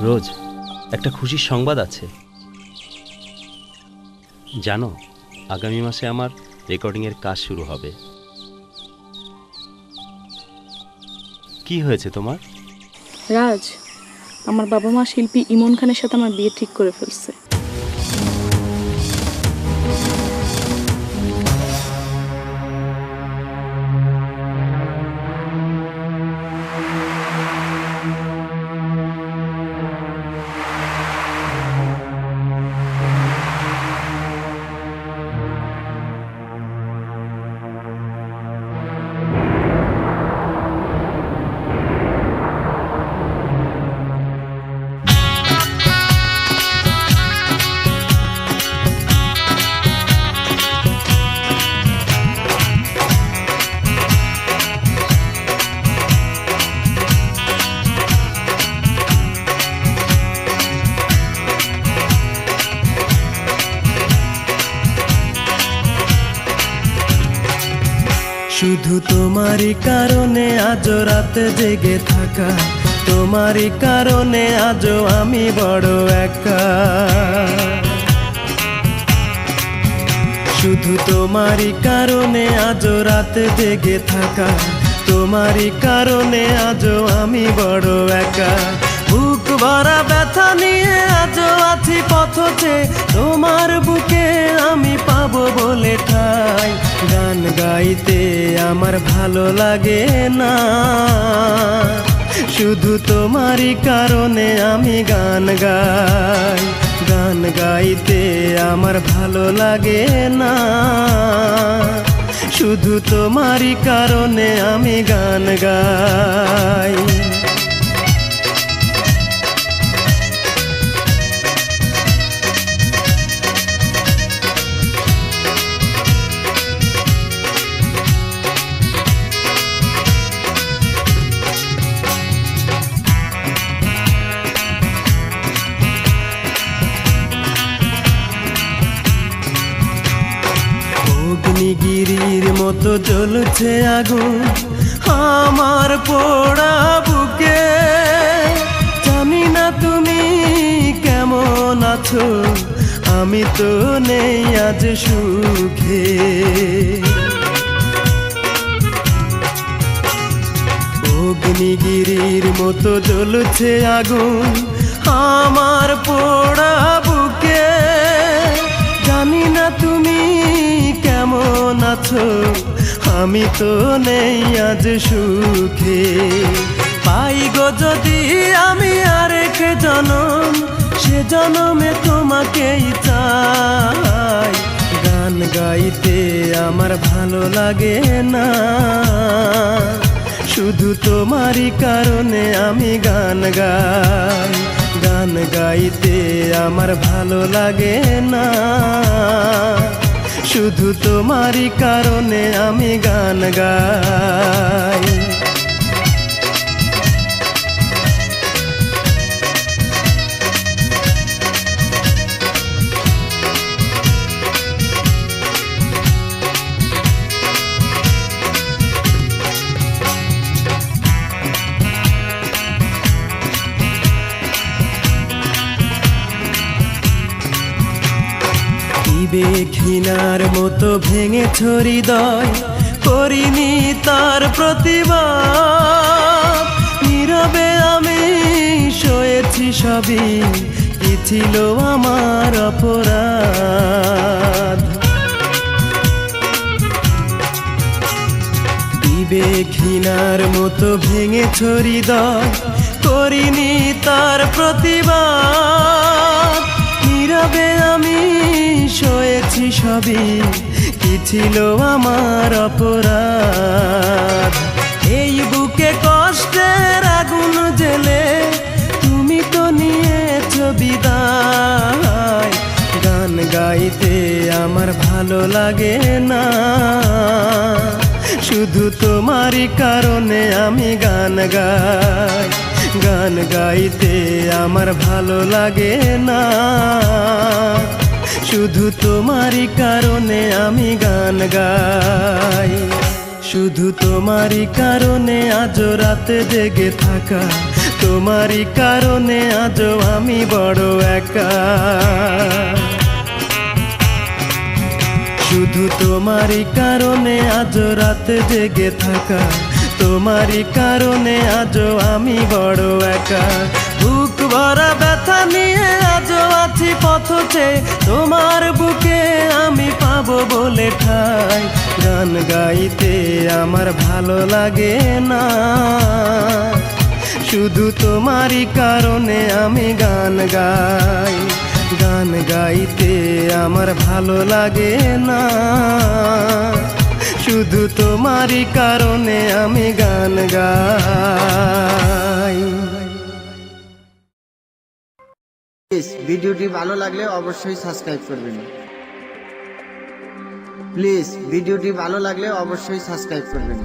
রোজ একটা খুশির সংবাদ আছে। জানো, আগামী মাসে আমার রেকর্ডিংয়ের কাজ শুরু হবে। কি হয়েছে তোমার? রাজ, আমার বাবা মা শিল্পী ইমন খানের সাথে আমার বিয়ে ঠিক করে ফেলছে। শুধু তোমারই কারণে আজ রাতে জেগে থাকা। তোমারই কারণে আজ আমি বড় একা। শুধু তোমারই কারণে আজ রাতে জেগে থাকা। তোমারই কারণে আজও আমি বড় একা। বুক ভরা ব্যথা নিয়ে আজ আছি পথতে তোমার বুকে আমি পাবো বলে ঠাই। গান গাইতে আমার ভালো লাগে না। শুধু তোমারই কারণে আমি গান গাই। গান গাইতে আমার ভালো লাগে না। শুধু তোমারই কারণে আমি গান গাই। মতো জ্বলছে আগুন আমার পোড়া বুকে। জানি না তুমি কেমন আছো, আমি তো নেই আজ সুখে। অগ্নিগিরির মতো জ্বলছে আগুন আমার পোড়া আমি তো নেই আজ সুখে। পাই গো যদি আমি আরেক জনম, সে জনমে তোমাকেই চাই। গান গাইতে আমার ভালো লাগে না। শুধু তোমারই কারণে আমি গান গাই। গান গাইতে আমার ভালো লাগে না। শুধু তোমারই কারণে আমি গান গাই। দিবে ঘৃণার মতো ভেঙে ছড়ি দয় করিনি তার প্রতিবাদ। নীরবে আমি সয়েছি সবই কি ছিল আমার অপরাধ। দিবে ঘৃণার মতো ভেঙে ছড়ি দয় করিনি তার প্রতিবাদ। নীরবে আমি সয়েছি সবই? কি ছিল আমার অপরাধ? এই বুকে কষ্টের আগুন জেলে তুমি তো নিয়েছ বিদায়। গান গাইতে আমার ভালো লাগে না। শুধু তোমারই কারণে আমি গান গাই। গান গাইতে আমার ভালো লাগে না। শুধু তোমারই কারণে আমি গান গাই। শুধু তোমারই কারণে আজ রাতে জেগে থাকা। তোমারই কারণে আজও আমি বড় একা। শুধু তোমারই কারণে আজও রাত জেগে থাকা। তোমারই কারণে আজও আমি বড় একা। বুক ভরা ব্যথা নিয়ে আজও আছি পথ তোমার বুকে আমি পাবো বলে ঠাই। গান গাইতে আমার ভালো লাগে না। শুধু তোমারই কারণে আমি গান গাই। গান গাইতে আমার ভালো লাগে না। শুধু তোমারই কারণে আমি গান গাই। ভিডিওটি ভালো লাগলে অবশ্যই সাবস্ক্রাইব করবেন। প্লিজ ভিডিওটি ভালো লাগলে অবশ্যই সাবস্ক্রাইব করবেন।